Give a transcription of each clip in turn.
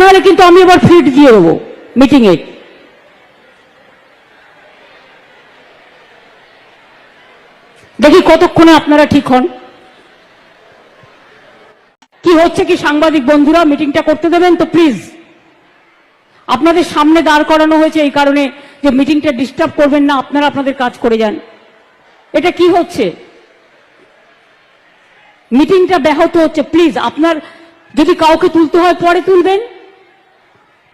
নাহলে কিন্তু আমি এবার ফিট দিয়ে দেবো মিটিংয়ে। দেখি কতক্ষণে আপনারা ঠিক হন। কি হচ্ছে কি সাংবাদিক বন্ধুরা, মিটিংটা করতে দেবেন তো প্লিজ আপনাদের সামনে দাঁড় করানো হয়েছে এই কারণে যে মিটিংটা ডিস্টার্ব করবেন না, আপনারা আপনাদের কাজ করে যান। এটা কি হচ্ছে? মিটিংটা ব্যাহত হচ্ছে প্লিজ আপনার যদি কাউকে তুলতে হয়, পরে তুলবেন।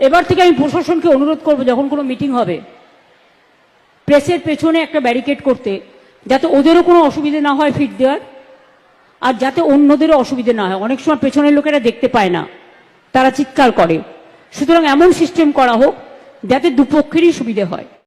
এবার থেকে আমি প্রশাসনকে অনুরোধ করব, যখন কোনো মিটিং হবে, প্রেসের পেছনে একটা ব্যারিকেড করতে, যাতে ওদেরও কোনো অসুবিধে না হয় ফিট দেওয়ার, আর যাতে অন্যদেরও অসুবিধে না হয়। অনেক সময় পেছনের লোকেরা দেখতে পায় না, তারা চিৎকার করে। সুতরাং এমন সিস্টেম করা হোক, যাতে দুপক্ষেরই সুবিধে হয়।